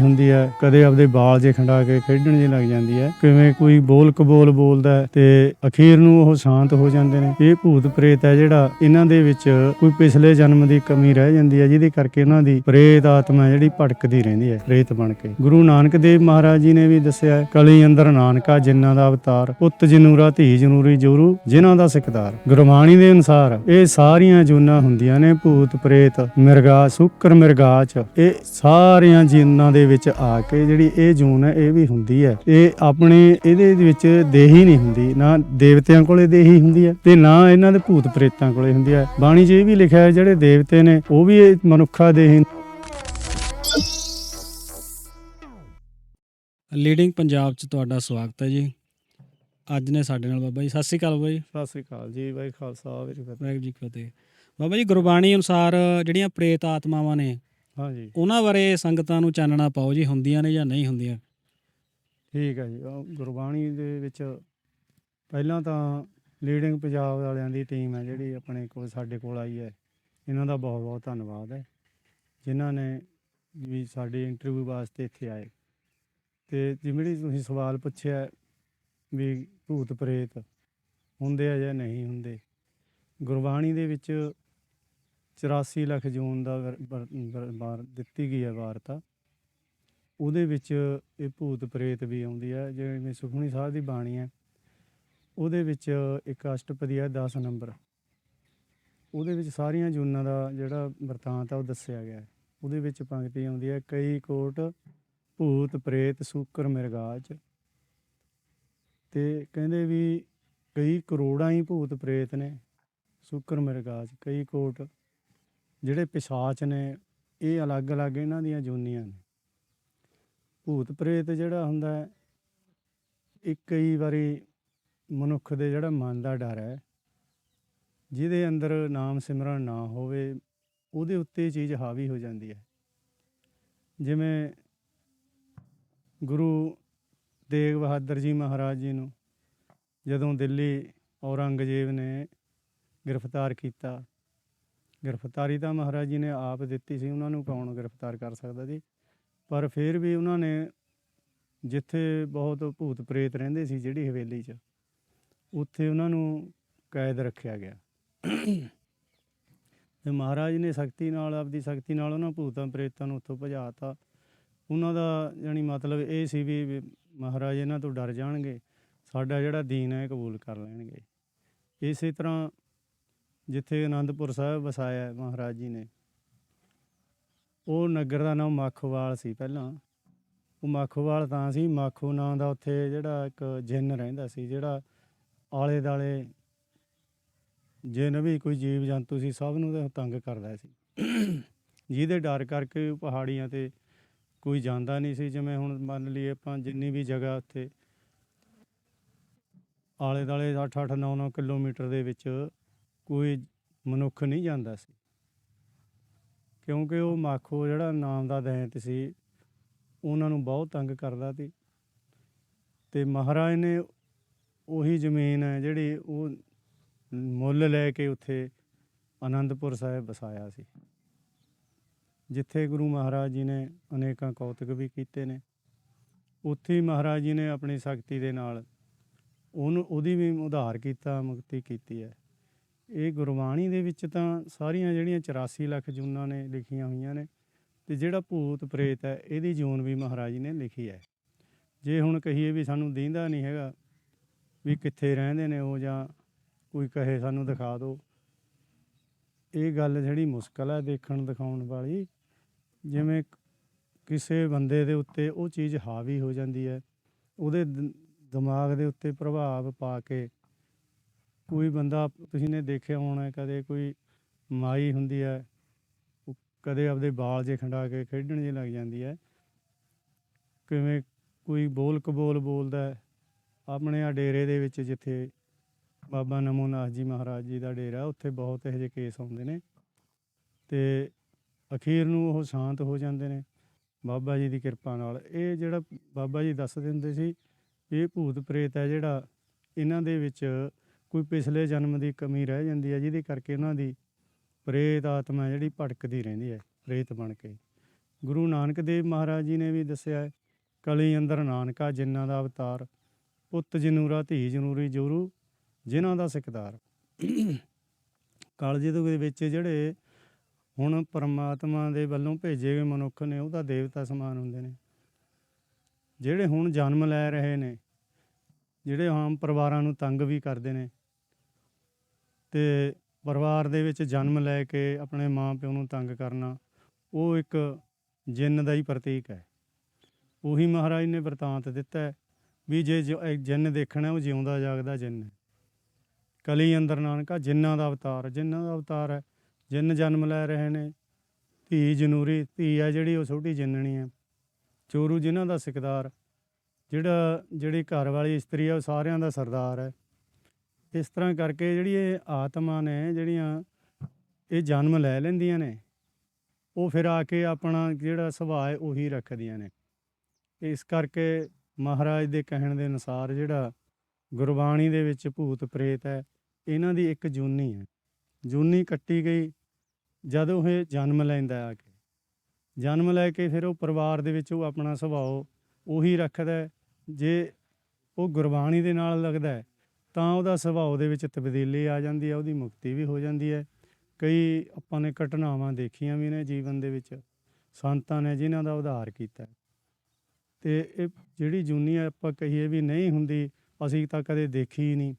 ਹੁੰਦੀ ਹੈ, ਕਦੇ ਆਪਦੇ ਬਾਲ ਜੇ ਖੰਡਾ ਕੇ ਖੇਡਣ ਜੇ ਲੱਗ ਜਾਂਦੀ ਹੈ। ਕਿਵੇਂ ਕੋਈ ਬੋਲ ਕਬੋਲ ਬੋਲਦਾ ਹੈ ਤੇ ਅਖੀਰ ਨੂੰ ਉਹ ਸ਼ਾਂਤ ਹੋ ਜਾਂਦੇ ਨੇ। ਇਹ ਭੂਤ ਪ੍ਰੇਤ ਹੈ ਜਿਹੜਾ ਇਹਨਾਂ ਦੇ ਵਿੱਚ ਕੋਈ ਪਿਛਲੇ ਜਨਮ ਦੀ ਕਮੀ ਰਹਿ ਜਾਂਦੀ ਹੈ, ਜਿਹਦੇ ਕਰਕੇ ਇਹਨਾਂ ਦੀ ਪ੍ਰੇਤ ਆਤਮਾ ਜਿਹੜੀ ਭਟਕਦੀ ਰਹਿੰਦੀ ਹੈ, ਪ੍ਰੇਤ ਬਣ ਕੇ। ਗੁਰੂ ਨਾਨਕ ਦੇਵ ਮਹਾਰਾਜ ਜੀ ਨੇ ਵੀ ਦੱਸਿਆ ਕਲੀ ਅੰਦਰ ਨਾਨਕਾ ਜਿਨ੍ਹਾਂ ਦਾ ਅਵਤਾਰ, ਪੁੱਤ ਜਨੂਰਾ, ਧੀ ਜਨੂਰੀ, ਜੋਰੂ, ਜਿਨ੍ਹਾਂ ਦਾ ਸਿਕਤਾਰ ਗੁਰਬਾਣੀ ਦੇ ਅਨੁਸਾਰ ਇਹ ਸਾਰੀਆਂ ਜੂਨਾਂ ਹੁੰਦੀਆਂ ਨੇ ਭੂਤ ਪ੍ਰੇਤ, ਮਿਰਗਾ, ਸੁੱਕਰ ਮਿਰਗਾਚ ਇਹ ਸਾਰੀਆਂ ਜੀਨਾਂ ਦੇ ਵਿੱਚ ਆ ਕੇ ਜਿਹੜੀ ਇਹ ਜੂਨ ਹੈ ਇਹ ਵੀ ਹੁੰਦੀ ਹੈ। ਇਹ ਆਪਣੇ ਇਹਦੇ ਵਿੱਚ ਦੇਹੀ ਨਹੀਂ ਹੁੰਦੀ। ਨਾ ਦੇਵਤਿਆਂ ਕੋਲੇ ਦੇਹੀ ਹੁੰਦੀ ਹੈ ਤੇ ਨਾ ਇਹਨਾਂ ਦੇ ਭੂਤ ਪ੍ਰੇਤਾਂ ਕੋਲੇ ਹੁੰਦੀ ਹੈ। ਬਾਣੀ 'ਚ ਇਹ ਵੀ ਲਿਖਿਆ ਹੈ ਜਿਹੜੇ ਦੇਵਤੇ ਨੇ ਉਹ ਵੀ ਇਹ ਮਨੁੱਖਾ ਦੇਹੀ ਲੀਡਿੰਗ ਪੰਜਾਬ ਚ ਤੁਹਾਡਾ ਸਵਾਗਤ ਹੈ ਜੀ। ਅੱਜ ਨੇ ਸਾਡੇ ਨਾਲ ਬਾਬਾ ਜੀ ਸਤਿ ਸ਼੍ਰੀ ਅਕਾਲ ਬਾਬਾ ਜੀ। ਸਤਿ ਸ੍ਰੀ ਅਕਾਲ ਜੀ ਬਾਈ ਖਾਲਸਾ ਵਾਹਿਗੁਰੂ ਜੀ ਕੀ ਫਤਿਹ। ਬਾਬਾ ਜੀ ਗੁਰਬਾਣੀ ਅਨੁਸਾਰ ਜਿਹੜੀਆਂ ਪ੍ਰੇਤ ਆਤਮਾਵਾਂ ਨੇ। ਹਾਂਜੀ। ਉਹਨਾਂ ਬਾਰੇ ਸੰਗਤਾਂ ਨੂੰ ਚਾਨਣਾ ਪਾਓ ਜੀ ਹੁੰਦੀਆਂ ਨੇ ਜਾਂ ਨਹੀਂ ਹੁੰਦੀਆਂ। ਠੀਕ ਹੈ ਜੀ ਗੁਰਬਾਣੀ ਦੇ ਵਿੱਚ ਪਹਿਲਾਂ ਤਾਂ ਲੀਡਿੰਗ ਪੰਜਾਬ ਵਾਲਿਆਂ ਦੀ ਟੀਮ ਹੈ ਜਿਹੜੀ ਆਪਣੇ ਕੋਲ ਸਾਡੇ ਕੋਲ ਆਈ ਹੈ। ਇਹਨਾਂ ਦਾ ਬਹੁਤ ਬਹੁਤ ਧੰਨਵਾਦ ਹੈ। ਜਿਨ੍ਹਾਂ ਨੇ ਵੀ ਸਾਡੇ ਇੰਟਰਵਿਊ ਵਾਸਤੇ ਇੱਥੇ ਆਏ। ਤੇ ਜਿਹੜੀ ਤੁਸੀਂ ਸਵਾਲ ਪੁੱਛਿਆ ਹੈ ਵੀ ਭੂਤ ਪ੍ਰੇਤ ਹੁੰਦੇ ਆ ਜਾਂ ਨਹੀਂ ਹੁੰਦੇ। ਗੁਰਬਾਣੀ ਦੇ ਵਿੱਚ 84 ਲੱਖ ਜੂਨ ਦਾ ਵਾਰ ਦਿੱਤੀ ਗਈ ਹੈ ਵਾਰਤਾ। ਉਹਦੇ ਵਿੱਚ ਇਹ ਭੂਤ ਪ੍ਰੇਤ ਵੀ ਆਉਂਦੀ ਹੈ, ਜਿਵੇਂ ਸੁਖਮਨੀ ਸਾਹਿਬ ਦੀ ਬਾਣੀ ਹੈ। ਉਹਦੇ ਵਿੱਚ ਇੱਕ ਅਸ਼ਟਪਦੀ ਹੈ 10 ਨੰਬਰ। ਉਹਦੇ ਵਿੱਚ ਸਾਰੀਆਂ ਜੂਨਾਂ ਦਾ ਜਿਹੜਾ ਵਰਤਾਂਤ ਆ ਉਹ ਦੱਸਿਆ ਗਿਆ ਹੈ। ਉਹਦੇ ਵਿੱਚ ਪੰਕਤੀ ਆਉਂਦੀ ਹੈ, ਕਈ ਕੋਟ ਭੂਤ ਪ੍ਰੇਤ ਸੂਕਰ ਮਿਰਗਾਚ ਤੇ ਕਹਿੰਦੇ ਵੀ ਕਈ ਕਰੋੜਾਂ ਹੀ ਭੂਤ ਪ੍ਰੇਤ ਨੇ ਸੂਕਰ ਮਿਰਗਾਚ ਕਈ ਕੋਟ ਜਿਹੜੇ ਪਿਸ਼ਾਚ ਨੇ, ਇਹ ਅਲੱਗ-ਅਲੱਗ ਇਹਨਾਂ ਦੀਆਂ ਜੂਨੀਆਂ ਨੇ। ਭੂਤ ਪ੍ਰੇਤ ਜਿਹੜਾ ਹੁੰਦਾ ਹੈ, ਇਹ ਕਈ ਵਾਰੀ ਮਨੁੱਖ ਦੇ ਜਿਹੜਾ ਮਨ ਦਾ ਡਰ ਹੈ, ਜਿਹਦੇ ਅੰਦਰ ਨਾਮ ਸਿਮਰਨ ਨਾ ਹੋਵੇ, ਉਹਦੇ ਉੱਤੇ ਚੀਜ਼ ਹਾਵੀ ਹੋ ਜਾਂਦੀ ਹੈ। ਜਿਵੇਂ ਗੁਰੂ ਤੇਗ ਬਹਾਦਰ ਜੀ ਮਹਾਰਾਜ ਜੀ ਨੂੰ ਜਦੋਂ ਦਿੱਲੀ ਔਰੰਗਜ਼ੇਬ ਨੇ ਗ੍ਰਿਫਤਾਰ ਕੀਤਾ ਗ੍ਰਿਫਤਾਰੀ ਤਾਂ ਮਹਾਰਾਜ ਜੀ ਨੇ ਆਪ ਦਿੱਤੀ ਸੀ, ਉਹਨਾਂ ਨੂੰ ਕੌਣ ਗ੍ਰਿਫਤਾਰ ਕਰ ਸਕਦਾ ਜੀ? ਪਰ ਫਿਰ ਵੀ ਉਹਨਾਂ ਨੇ ਜਿੱਥੇ ਬਹੁਤ ਭੂਤ ਪ੍ਰੇਤ ਰਹਿੰਦੇ ਸੀ, ਜਿਹੜੀ ਹਵੇਲੀ 'ਚ, ਉੱਥੇ ਉਹਨਾਂ ਨੂੰ ਕੈਦ ਰੱਖਿਆ ਗਿਆ। ਤੇ ਮਹਾਰਾਜ ਨੇ ਸ਼ਕਤੀ ਨਾਲ, ਆਪਦੀ ਸ਼ਕਤੀ ਨਾਲ ਉਹਨਾਂ ਭੂਤਾਂ ਪ੍ਰੇਤਾਂ ਨੂੰ ਉੱਥੋਂ ਭਜਾਤਾ ਉਹਨਾਂ ਦਾ ਯਾਨੀ ਮਤਲਬ ਇਹ ਸੀ ਵੀ ਮਹਾਰਾਜ ਇਹਨਾਂ ਤੋਂ ਡਰ ਜਾਣਗੇ, ਸਾਡਾ ਜਿਹੜਾ ਦੀਨ ਹੈ ਇਹ ਕਬੂਲ ਕਰ ਲੈਣਗੇ। ਇਸੇ ਤਰ੍ਹਾਂ ਜਿੱਥੇ ਆਨੰਦਪੁਰ ਸਾਹਿਬ ਵਸਾਇਆ ਹੈ ਮਹਾਰਾਜ ਜੀ ਨੇ। ਉਹ ਨਗਰ ਦਾ ਨਾਮ ਮਾਖੋਵਾਲ ਸੀ ਪਹਿਲਾਂ। ਉਹ ਮਾਖੋਵਾਲ ਤਾਂ ਸੀ, ਮਾਖੋ ਨਾਂ ਦਾ ਉੱਥੇ ਜਿਹੜਾ ਇੱਕ ਜਿੰਨ ਰਹਿੰਦਾ ਸੀ, ਜਿਹੜਾ ਆਲੇ ਦਾਲੇ ਜਿੰਨ ਵੀ ਕੋਈ ਜੀਵ ਜੰਤੂ ਸੀ, ਸਭ ਨੂੰ ਤਾਂ ਤੰਗ ਕਰਦਾ ਸੀ। ਜਿਹਦੇ ਡਰ ਕਰਕੇ ਪਹਾੜੀਆਂ ਤੇ ਕੋਈ ਜਾਂਦਾ ਨਹੀਂ ਸੀ। ਜਿਵੇਂ ਹੁਣ ਮੰਨ ਲਈਏ ਆਪਾਂ ਜਿੰਨੀ ਵੀ ਜਗ੍ਹਾ ਉੱਥੇ ਆਲੇ ਦਾਲੇ 8 8 9 9 ਕਿਲੋਮੀਟਰ ਦੇ ਵਿੱਚ ਕੋਈ ਮਨੁੱਖ ਨਹੀਂ ਜਾਂਦਾ ਸੀ। ਕਿਉਂਕਿ ਉਹ ਮਾਖੋ ਜਿਹੜਾ ਨਾਮ ਦਾ ਦੈਂਤ ਸੀ, ਉਹਨਾਂ ਨੂੰ ਬਹੁਤ ਤੰਗ ਕਰਦਾ ਸੀ। ਤੇ ਮਹਾਰਾਜ ਨੇ ਉਹੀ ਜ਼ਮੀਨ ਹੈ ਜਿਹੜੀ ਉਹ ਮੁੱਲ ਲੈ ਕੇ ਉੱਥੇ ਆਨੰਦਪੁਰ ਸਾਹਿਬ ਵਸਾਇਆ ਸੀ। ਜਿੱਥੇ ਗੁਰੂ ਮਹਾਰਾਜ ਜੀ ਨੇ ਅਨੇਕਾਂ ਕੌਤਕ ਵੀ ਕੀਤੇ ਨੇ। ਉੱਥੇ ਹੀ ਮਹਾਰਾਜ ਜੀ ਨੇ ਆਪਣੀ ਸ਼ਕਤੀ ਦੇ ਨਾਲ ਉਹਨੂੰ, ਉਹਦੀ ਵੀ ਉਧਾਰ ਕੀਤਾ, ਮੁਕਤੀ ਕੀਤੀ ਹੈ। ਇਹ ਗੁਰਬਾਣੀ ਦੇ ਵਿੱਚ ਤਾਂ ਸਾਰੀਆਂ ਜਿਹੜੀਆਂ 84 ਲੱਖ ਜੂਨਾਂ ਨੇ ਲਿਖੀਆਂ ਹੋਈਆਂ ਨੇ ਤੇ ਜਿਹੜਾ ਭੂਤ ਪ੍ਰੇਤ ਹੈ, ਇਹਦੀ ਜੂਨ ਵੀ ਮਹਾਰਾਜ ਨੇ ਲਿਖੀ ਹੈ। ਜੇ ਹੁਣ ਕਹੀਏ ਵੀ ਸਾਨੂੰ ਦੀਂਦਾ ਨਹੀਂ ਹੈਗਾ ਵੀ ਕਿੱਥੇ ਰਹਿੰਦੇ ਨੇ ਉਹ ਜਾਂ ਕੋਈ ਕਹੇ ਸਾਨੂੰ ਦਿਖਾ ਦਿਓ ਇਹ ਗੱਲ ਜਿਹੜੀ ਮੁਸ਼ਕਲ ਹੈ ਦੇਖਣ ਦਿਖਾਉਣ ਵਾਲੀ, ਜਿਵੇਂ ਕਿਸੇ ਬੰਦੇ ਦੇ ਉੱਤੇ ਉਹ ਚੀਜ਼ ਹਾਵੀ ਹੋ ਜਾਂਦੀ ਹੈ, ਉਹਦੇ ਦਿਮਾਗ ਦੇ ਉੱਤੇ ਪ੍ਰਭਾਵ ਪਾ ਕੇ ਕੋਈ ਬੰਦਾ ਤੁਸੀਂ ਨੇ ਦੇਖਿਆ ਹੋਣਾ ਕਦੇ ਕੋਈ ਮਾਈ ਹੁੰਦੀ ਹੈ, ਉਹ ਕਦੇ ਆਪਦੇ ਬਾਲ ਜੇ ਖੰਡਾ ਕੇ ਖੇਡਣ ਜੇ ਲੱਗ ਜਾਂਦੀ ਹੈ, ਕਿਵੇਂ ਕੋਈ ਬੋਲ ਕਬੋਲ ਬੋਲਦਾ ਹੈ, ਆਪਣੇ ਆ ਡੇਰੇ ਦੇ ਵਿੱਚ ਜਿੱਥੇ ਬਾਬਾ ਨਮੋਨਾਥ ਜੀ ਮਹਾਰਾਜ ਜੀ ਦਾ ਡੇਰਾ ਉੱਥੇ ਬਹੁਤ ਇਹੋ ਜਿਹੇ ਕੇਸ ਆਉਂਦੇ ਨੇ ਤੇ ਅਖੀਰ ਨੂੰ ਉਹ ਸ਼ਾਂਤ ਹੋ ਜਾਂਦੇ ਨੇ, ਬਾਬਾ ਜੀ ਦੀ ਕਿਰਪਾ ਨਾਲ। ਇਹ ਜਿਹੜਾ ਬਾਬਾ ਜੀ ਦੱਸਦੇ ਹੁੰਦੇ ਸੀ, ਇਹ ਭੂਤ ਪ੍ਰੇਤ ਹੈ ਜਿਹੜਾ ਇਹਨਾਂ ਦੇ ਵਿੱਚ ਕੋਈ ਪਿਛਲੇ ਜਨਮ ਦੀ ਕਮੀ ਰਹਿ ਜਾਂਦੀ ਹੈ, ਜਿਹਦੇ ਕਰਕੇ ਉਹਨਾਂ ਦੀ ਪ੍ਰੇਤ ਆਤਮਾ ਜਿਹੜੀ ਭਟਕਦੀ ਰਹਿੰਦੀ ਹੈ, ਪ੍ਰੇਤ ਬਣ ਕੇ। ਗੁਰੂ ਨਾਨਕ ਦੇਵ ਮਹਾਰਾਜ ਜੀ ਨੇ ਵੀ ਦੱਸਿਆ ਕਲੀ ਅੰਦਰ ਨਾਨਕਾ ਜਿਨ੍ਹਾਂ ਦਾ ਅਵਤਾਰ, ਪੁੱਤ ਜਨੂਰਾ, ਧੀ ਜਨੂਰੀ, ਜੋਰੂ, ਜਿਨ੍ਹਾਂ ਦਾ ਸਿਕਦਾਰ। ਕਲਯੁਗ ਦੇ ਵਿੱਚ ਜਿਹੜੇ ਹੁਣ ਪਰਮਾਤਮਾ ਦੇ ਵੱਲੋਂ ਭੇਜੇ ਗਏ ਮਨੁੱਖ ਨੇ ਉਹਦਾ ਦੇਵਤਾ ਸਮਾਨ ਹੁੰਦੇ ਨੇ। ਜਿਹੜੇ ਹੁਣ ਜਨਮ ਲੈ ਰਹੇ ਨੇ, ਜਿਹੜੇ ਆਮ ਪਰਿਵਾਰਾਂ ਨੂੰ ਤੰਗ ਵੀ ਕਰਦੇ ਨੇ ਤੇ ਪਰਿਵਾਰ ਦੇ ਵਿੱਚ ਜਨਮ ਲੈ ਕੇ ਆਪਣੇ ਮਾਂ ਪਿਓ ਨੂੰ ਤੰਗ ਕਰਨਾ, ਉਹ ਇੱਕ ਜਿੰਨ ਦਾ ਹੀ ਪ੍ਰਤੀਕ ਹੈ। ਉਹੀ ਮਹਾਰਾਜ ਨੇ ਵਰਤਾਂਤ ਦਿੱਤਾ ਵੀ ਜੇ ਜੋ ਜਿੰਨ ਦੇਖਣਾ, ਉਹ ਜਿਉਂਦਾ ਜਾਗਦਾ ਜਿੰਨ ਹੈ। ਕਲੀ ਅੰਦਰ ਨਾਨਕਾ, ਜਿੰਨਾਂ ਦਾ ਅਵਤਾਰ, ਜਿੰਨਾਂ ਦਾ ਅਵਤਾਰ ਹੈ, ਜਿੰਨ ਜਨਮ ਲੈ ਰਹੇ ਨੇ। ਧੀ ਜਨੂਰੀ, ਧੀ ਹੈ ਜਿਹੜੀ, ਉਹ ਛੋਟੀ ਜਿੰਨਣੀ ਹੈ। ਚੋਰੂ ਜਿਨ੍ਹਾਂ ਦਾ ਸਿਕਦਾਰ, ਜਿਹੜਾ, ਜਿਹੜੀ ਘਰ ਵਾਲੀ ਇਸਤਰੀ ਹੈ, ਉਹ ਸਾਰਿਆਂ ਦਾ ਸਰਦਾਰ ਹੈ। ਇਸ ਤਰ੍ਹਾਂ ਕਰਕੇ ਜਿਹੜੀ ਇਹ ਆਤਮਾ ਨੇ ਜਿਹੜੀਆਂ ਇਹ ਜਨਮ ਲੈ ਲੈਂਦੀਆਂ ਨੇ, ਉਹ ਫਿਰ ਆ ਕੇ ਆਪਣਾ ਜਿਹੜਾ ਸੁਭਾਅ ਹੈ ਉਹੀ ਰੱਖਦੀਆਂ ਨੇ। ਇਸ ਕਰਕੇ ਮਹਾਰਾਜ ਦੇ ਕਹਿਣ ਦੇ ਅਨੁਸਾਰ ਜਿਹੜਾ ਗੁਰਬਾਣੀ ਦੇ ਵਿੱਚ ਭੂਤ ਪ੍ਰੇਤ ਹੈ, ਇਹਨਾਂ ਦੀ ਇੱਕ ਜੂਨੀ ਹੈ। ਜੂਨੀ ਕੱਟੀ ਗਈ ਜਦੋਂ ਇਹ ਜਨਮ ਲੈਂਦਾ ਆ ਕੇ। ਜਨਮ ਲੈ ਕੇ ਫਿਰ ਉਹ ਪਰਿਵਾਰ ਦੇ ਵਿੱਚ ਉਹ ਆਪਣਾ ਸੁਭਾਅ ਉਹੀ ਰੱਖਦਾ ਜੇ ਉਹ ਗੁਰਬਾਣੀ ਦੇ ਨਾਲ ਲੱਗਦਾ ਤਾਂ ਉਹਦਾ ਸੁਭਾਅ ਦੇ ਵਿੱਚ ਤਬਦੀਲੀ ਆ ਜਾਂਦੀ ਹੈ, ਉਹਦੀ ਮੁਕਤੀ ਵੀ ਹੋ ਜਾਂਦੀ ਹੈ। ਕਈ ਆਪਾਂ ਨੇ ਘਟਨਾਵਾਂ ਦੇਖੀਆਂ ਵੀ ਨੇ ਜੀਵਨ ਦੇ ਵਿੱਚ, ਸੰਤਾਂ ਨੇ ਜਿਨ੍ਹਾਂ ਦਾ ਉਧਾਰ ਕੀਤਾ। ਹੈ। ਤੇ ਇਹ ਜਿਹੜੀ ਜੂਨੀ ਆਪਾਂ ਕਹੀਏ ਵੀ ਨਹੀਂ ਹੁੰਦੀ, ਅਸੀਂ ਤਾਂ ਕਦੇ ਦੇਖੀ ਹੀ ਨਹੀਂ।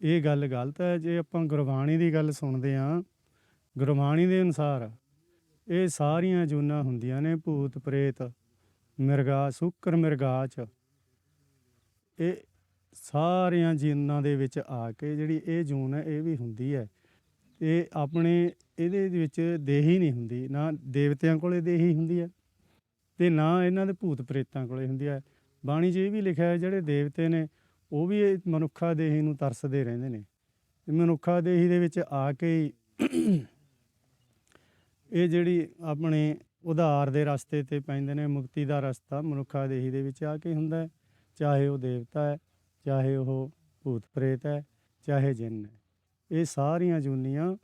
ਇਹ ਗੱਲ ਗਲਤ ਹੈ, ਜੇ ਆਪਾਂ ਗੁਰਬਾਣੀ ਦੀ ਗੱਲ ਸੁਣਦੇ ਹਾਂ, ਗੁਰਬਾਣੀ ਦੇ ਅਨੁਸਾਰ ਇਹ ਸਾਰੀਆਂ ਜੂਨਾਂ ਹੁੰਦੀਆਂ ਨੇ ਭੂਤ, ਪ੍ਰੇਤ, ਮਿਰਗਾ, ਸੁਕਰ ਮਿਰਗਾਚ ਇਹ ਸਾਰੀਆਂ ਜੀਨਾਂ ਦੇ ਵਿੱਚ ਆ ਕੇ ਜਿਹੜੀ ਇਹ ਜੂਨ ਹੈ, ਇਹ ਵੀ ਹੁੰਦੀ ਹੈ। ਇਹ ਆਪਣੇ, ਇਹਦੇ ਵਿੱਚ ਦੇਹੀ ਨਹੀਂ ਹੁੰਦੀ, ਨਾ ਦੇਵਤਿਆਂ ਕੋਲੇ ਦੇਹੀ ਹੁੰਦੀ ਹੈ ਤੇ ਨਾ ਇਹਨਾਂ ਦੇ ਭੂਤ ਪ੍ਰੇਤਾਂ ਕੋਲੇ ਹੁੰਦੀ ਹੈ। ਬਾਣੀ 'ਚ ਇਹ ਵੀ ਲਿਖਿਆ ਹੈ, ਜਿਹੜੇ ਦੇਵਤੇ ਨੇ, ਉਹ ਵੀ ਇਹ ਮਨੁੱਖਾ ਦੇਹੀ ਨੂੰ ਤਰਸਦੇ ਰਹਿੰਦੇ ਨੇ। ਤੇ ਮਨੁੱਖਾ ਦੇਹੀ ਦੇ ਵਿੱਚ ਆ ਕੇ ਹੀ ਇਹ ਜਿਹੜੀ ਆਪਣੇ ਉਧਾਰ ਦੇ ਰਸਤੇ ਤੇ ਪੈਂਦੇ ਨੇ, ਮੁਕਤੀ ਦਾ ਰਸਤਾ ਮਨੁੱਖਾ ਦੇਹੀ ਦੇ ਵਿੱਚ ਆ ਕੇ ਹੁੰਦਾ ਹੈ, ਚਾਹੇ ਉਹ ਦੇਵਤਾ ਹੈ। ਚਾਹੇ ਉਹ ਭੂਤ ਪ੍ਰੇਤ ਹੈ, ਚਾਹੇ ਜਿੰਨ ਹੈ। ਇਹ ਸਾਰੀਆਂ ਜੂਨੀਆਂ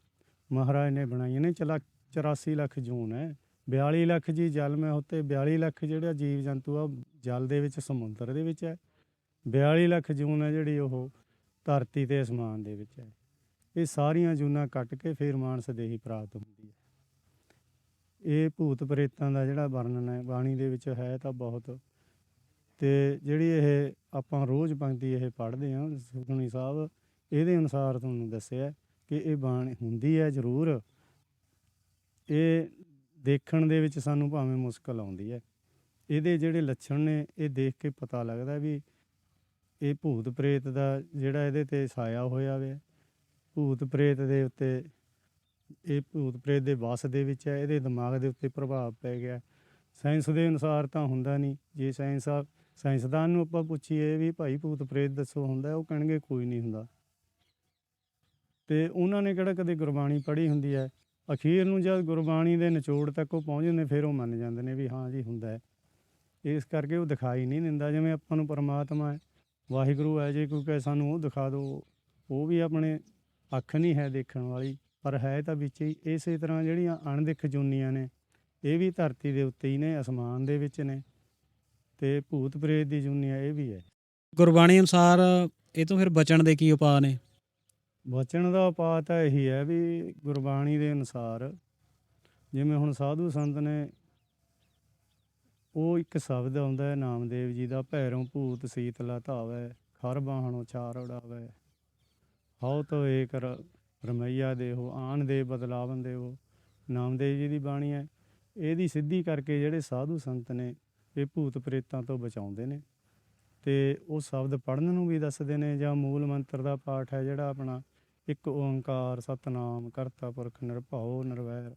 ਮਹਾਰਾਜ ਨੇ ਬਣਾਈਆਂ ਨੇ, ਚਲਾ 84 ਲੱਖ ਜੂਨ ਹੈ। 42 ਲੱਖ ਜੀ ਜਲ ਮੈਂ ਉੱਤੇ 42 ਲੱਖ ਜਿਹੜਾ ਜੀਵ ਜੰਤੂ ਆ, ਜਲ ਦੇ ਵਿੱਚ, ਸਮੁੰਦਰ ਦੇ ਵਿੱਚ ਹੈ। 42 ਲੱਖ ਜੂਨ ਹੈ ਜਿਹੜੀ ਉਹ ਧਰਤੀ ਤੇ ਅਸਮਾਨ ਦੇ ਵਿੱਚ ਹੈ। ਇਹ ਸਾਰੀਆਂ ਜੂਨਾਂ ਕੱਟ ਕੇ ਫਿਰ ਮਾਨਸ ਦੇਹੀ ਪ੍ਰਾਪਤ ਹੁੰਦੀ ਹੈ। ਇਹ ਭੂਤ ਪ੍ਰੇਤਾਂ ਦਾ ਜਿਹੜਾ ਵਰਣਨ ਹੈ, ਬਾਣੀ ਦੇ ਵਿੱਚ ਹੈ ਤਾਂ ਬਹੁਤ ਤੇ ਜਿਹੜੀ ਇਹ ਆਪਾਂ ਰੋਜ਼ ਪੰਕਤੀ ਇਹ ਪੜ੍ਹਦੇ ਹਾਂ, ਸੁਖਮਨੀ ਸਾਹਿਬ, ਇਹਦੇ ਅਨੁਸਾਰ ਤੁਹਾਨੂੰ ਦੱਸਿਆ ਕਿ ਇਹ ਬਾਣੀ ਹੁੰਦੀ ਹੈ ਜ਼ਰੂਰ। ਇਹ ਦੇਖਣ ਦੇ ਵਿੱਚ ਸਾਨੂੰ ਭਾਵੇਂ ਮੁਸ਼ਕਲ ਆਉਂਦੀ ਹੈ। ਇਹਦੇ ਜਿਹੜੇ ਲੱਛਣ ਨੇ, ਇਹ ਦੇਖ ਕੇ ਪਤਾ ਲੱਗਦਾ ਵੀ ਇਹ ਭੂਤ ਪ੍ਰੇਤ ਦਾ ਜਿਹੜਾ ਇਹਦੇ ਤੇ ਸਾਇਆ ਹੋਇਆ ਵੇ ਭੂਤ ਪ੍ਰੇਤ ਦੇ ਉੱਤੇ, ਇਹ ਭੂਤ ਪ੍ਰੇਤ ਦੇ ਵਸ ਦੇ ਵਿੱਚ ਹੈ, ਇਹਦੇ ਦਿਮਾਗ ਦੇ ਉੱਤੇ ਪ੍ਰਭਾਵ ਪੈ ਗਿਆ ਸਾਇੰਸ ਦੇ ਅਨੁਸਾਰ ਤਾਂ ਹੁੰਦਾ ਨਹੀਂ। ਜੇ ਸਾਇੰਸ ਆ ਸਾਇੰਸਦਾਨ ਨੂੰ ਆਪਾਂ ਪੁੱਛੀਏ ਵੀ ਭਾਈ ਭੂਤ ਪ੍ਰੇਤ ਦੱਸੋ ਹੁੰਦਾ, ਉਹ ਕਹਿਣਗੇ ਕੋਈ ਨਹੀਂ ਹੁੰਦਾ। ਤੇ ਉਹਨਾਂ ਨੇ ਕਿਹੜਾ ਕਦੇ ਗੁਰਬਾਣੀ ਪੜ੍ਹੀ ਹੁੰਦੀ ਹੈ? ਅਖੀਰ ਨੂੰ ਜਦ ਗੁਰਬਾਣੀ ਦੇ ਨਿਚੋੜ ਤੱਕ ਉਹ ਪਹੁੰਚ ਜਾਂਦੇ, ਫਿਰ ਉਹ ਮੰਨ ਜਾਂਦੇ ਨੇ ਵੀ ਹਾਂ ਜੀ ਹੁੰਦਾ ਹੈ। ਇਸ ਕਰਕੇ ਉਹ ਦਿਖਾਈ ਨਹੀਂ ਦਿੰਦਾ, ਜਿਵੇਂ ਆਪਾਂ ਨੂੰ ਪਰਮਾਤਮਾ ਹੈ, ਵਾਹਿਗੁਰੂ ਹੈ ਜੇ ਕੋਈ ਕਹੇ ਸਾਨੂੰ ਉਹ ਦਿਖਾ ਦਿਓ ਉਹ ਵੀ ਆਪਣੇ ਅੱਖ ਨਹੀਂ ਹੈ ਦੇਖਣ ਵਾਲੀ, ਪਰ ਹੈ ਤਾਂ ਵਿੱਚ ਹੀ, ਇਸੇ ਤਰ੍ਹਾਂ ਜਿਹੜੀਆਂ ਅਣਦਿਖ ਜੁਨੀਆਂ ਨੇ, ਇਹ ਵੀ ਧਰਤੀ ਦੇ ਉੱਤੇ ਹੀ ਨੇ, ਅਸਮਾਨ ਦੇ ਵਿੱਚ ਨੇ। ਤੇ ਭੂਤ ਪ੍ਰੇਤ ਦੀ ਜੁਨੀਆਂ ਇਹ ਵੀ ਹੈ। ਗੁਰਬਾਣੀ ਅਨੁਸਾਰ ਇਹ ਤੋਂ ਫਿਰ ਬਚਣ ਦੇ ਕੀ ਉਪਾਅ ਨੇ? ਬਚਣ ਦਾ ਉਪਾਅ ਤਾਂ ਇਹੀ ਹੈ ਵੀ ਗੁਰਬਾਣੀ ਦੇ ਅਨੁਸਾਰ ਜਿਵੇਂ ਹੁਣ ਸਾਧੂ ਸੰਤ ਨੇ ਉਹ ਇੱਕ ਸ਼ਬਦ ਆਉਂਦਾ ਹੈ ਨਾਮਦੇਵ ਜੀ ਦਾ ਭੈਰੋਂ ਭੂਤ ਸੀਤਲਾ ਧਾਵੈ ਖਰ ਬਾਹਣੋ ਚਾਰ ਉਡਾਵੈ। ਹਉ ਤੋ ਏਕ ਰਮਈਆ ਦੇਹੋ ਆਣ ਦੇ ਬਦਲਾਵਨ ਦੇਵੋ। ਨਾਮਦੇਵ ਜੀ ਦੀ ਬਾਣੀ ਹੈ। ਇਹਦੀ ਸਿੱਧੀ ਕਰਕੇ ਜਿਹੜੇ ਸਾਧੂ ਸੰਤ ਨੇ ਇਹ ਭੂਤ ਪ੍ਰੇਤਾਂ ਤੋਂ ਬਚਾਉਂਦੇ ਨੇ। ਤੇ ਉਹ ਸ਼ਬਦ ਪੜ੍ਹਨ ਨੂੰ ਵੀ ਦੱਸਦੇ ਨੇ ਜਾਂ ਮੂਲ ਮੰਤਰ ਦਾ ਪਾਠ ਹੈ ਜਿਹੜਾ ਆਪਣਾ, ਇੱਕ ਓੰਕਾਰ, ਸਤਨਾਮ, ਕਰਤਾ ਪੁਰਖ, ਨਿਰਭਉ, ਨਿਰਵੈਰ।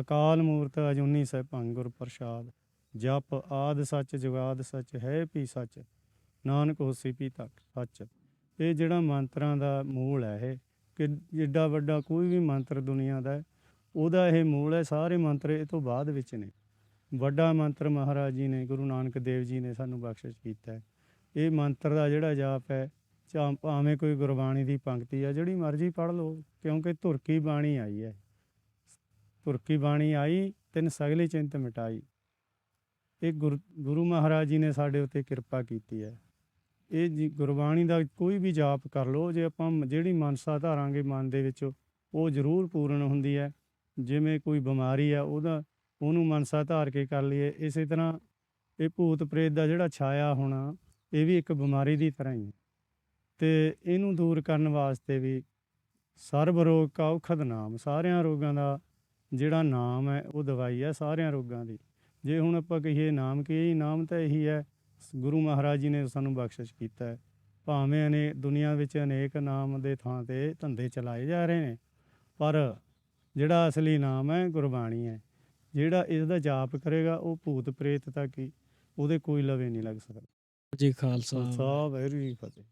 ਅਕਾਲ ਮੂਰਤ ਅਜੂਨੀ ਸੈਭੰ, ਗੁਰ ਪ੍ਰਸਾਦ। ਜਪ ਆਦ ਸੱਚ, ਜੁਗਾਦ ਸੱਚ, ਹੈ ਪੀ ਸੱਚ, ਨਾਨਕ ਹੋਸੀ ਪੀ ਤੱਕ ਸੱਚ। ਇਹ ਜਿਹੜਾ ਮੰਤਰਾਂ ਦਾ ਮੂਲ ਹੈ ਇਹ, ਕਿ ਜਿੱਡਾ ਵੱਡਾ ਕੋਈ ਵੀ ਮੰਤਰ ਦੁਨੀਆ ਦਾ ਉਹਦਾ ਇਹ ਮੂਲ ਹੈ, ਸਾਰੇ ਮੰਤਰ ਇਹ ਤੋਂ ਬਾਅਦ ਵਿੱਚ ਨੇ। ਵੱਡਾ ਮੰਤਰ ਮਹਾਰਾਜ ਜੀ ਨੇ, ਗੁਰੂ ਨਾਨਕ ਦੇਵ ਜੀ ਨੇ ਸਾਨੂੰ ਬਖਸ਼ਿਸ਼ ਕੀਤਾ ਹੈ। ਇਹ ਮੰਤਰ ਦਾ ਜਿਹੜਾ ਜਾਪ ਹੈ ਚਾਹ ਭਾਵੇਂ ਕੋਈ ਗੁਰਬਾਣੀ ਦੀ ਪੰਕਤੀ ਆ, ਜਿਹੜੀ ਮਰਜ਼ੀ ਪੜ੍ਹ ਲਓ, ਕਿਉਂਕਿ ਧੁਰਕੀ ਬਾਣੀ ਆਈ ਹੈ। ਧੁਰਕੀ ਬਾਣੀ ਆਈ, ਤਿੰਨ ਸਗਲੇ ਚਿੰਤ ਮਿਟਾਈ। ਇਹ ਗੁਰ- ਗੁਰੂ ਮਹਾਰਾਜ ਜੀ ਨੇ ਸਾਡੇ ਉੱਤੇ ਕਿਰਪਾ ਕੀਤੀ ਹੈ। ਇਹ ਜੀ ਗੁਰਬਾਣੀ ਦਾ ਕੋਈ ਵੀ ਜਾਪ ਕਰ ਲਓ, ਜੇ ਆਪਾਂ ਜਿਹੜੀ ਮਨਸਾ ਧਾਰਾਂਗੇ ਮਨ ਦੇ ਵਿੱਚ, ਉਹ ਜ਼ਰੂਰ ਪੂਰਨ ਹੁੰਦੀ ਹੈ। ਜਿਵੇਂ ਕੋਈ ਬਿਮਾਰੀ ਆ, ਉਹਦਾ ਉਹਨੂੰ ਮਨਸਾ ਧਾਰ ਕੇ ਕਰ ਲਈਏ। ਇਸੇ ਤਰ੍ਹਾਂ ਇਹ ਭੂਤ ਪ੍ਰੇਤ ਦਾ ਜਿਹੜਾ ਛਾਇਆ ਹੋਣਾ, ਇਹ ਵੀ ਇੱਕ ਬਿਮਾਰੀ ਦੀ ਤਰ੍ਹਾਂ ਹੀ ਹੈ। ਤੇ ਇਹਨੂੰ ਦੂਰ ਕਰਨ ਵਾਸਤੇ ਵੀ ਸਰਬ ਰੋਗ ਕਾ ਔਖਦ ਨਾਮ, ਸਾਰਿਆਂ ਰੋਗਾਂ ਦਾ ਜਿਹੜਾ ਨਾਮ ਹੈ, ਉਹ ਦਵਾਈ ਹੈ ਸਾਰਿਆਂ ਰੋਗਾਂ ਦੀ। ਜੇ ਹੁਣ ਆਪਾਂ ਕਹੀਏ ਨਾਮ ਕੀ ਨਾਮ ਤਾਂ ਇਹੀ ਹੈ, ਗੁਰੂ ਮਹਾਰਾਜ ਜੀ ਨੇ ਸਾਨੂੰ ਬਖਸ਼ਿਸ਼ ਕੀਤਾ ਹੈ। ਭਾਵੇਂ ਅਨੇ ਦੁਨੀਆ ਵਿੱਚ ਅਨੇਕ ਨਾਮ ਦੇ ਥਾਂ ਤੇ ਧੰਦੇ ਚਲਾਏ ਜਾ ਰਹੇ ਨੇ, ਪਰ ਜਿਹੜਾ ਅਸਲੀ ਨਾਮ ਹੈ, ਗੁਰਬਾਣੀ ਹੈ। ਜਿਹੜਾ ਇਸ ਦਾ ਜਾਪ ਕਰੇਗਾ ਉਹ ਭੂਤ ਪ੍ਰੇਤ ਤੱਕ ਹੀ ਉਹਦੇ ਕੋਈ ਲਵੇ ਨਹੀਂ ਲੱਗ ਸਕਦਾ। ਜੀ ਖਾਲਸਾ। ਸਾਹਿਬ ਵੈਰੀ ਫਤਿਹ।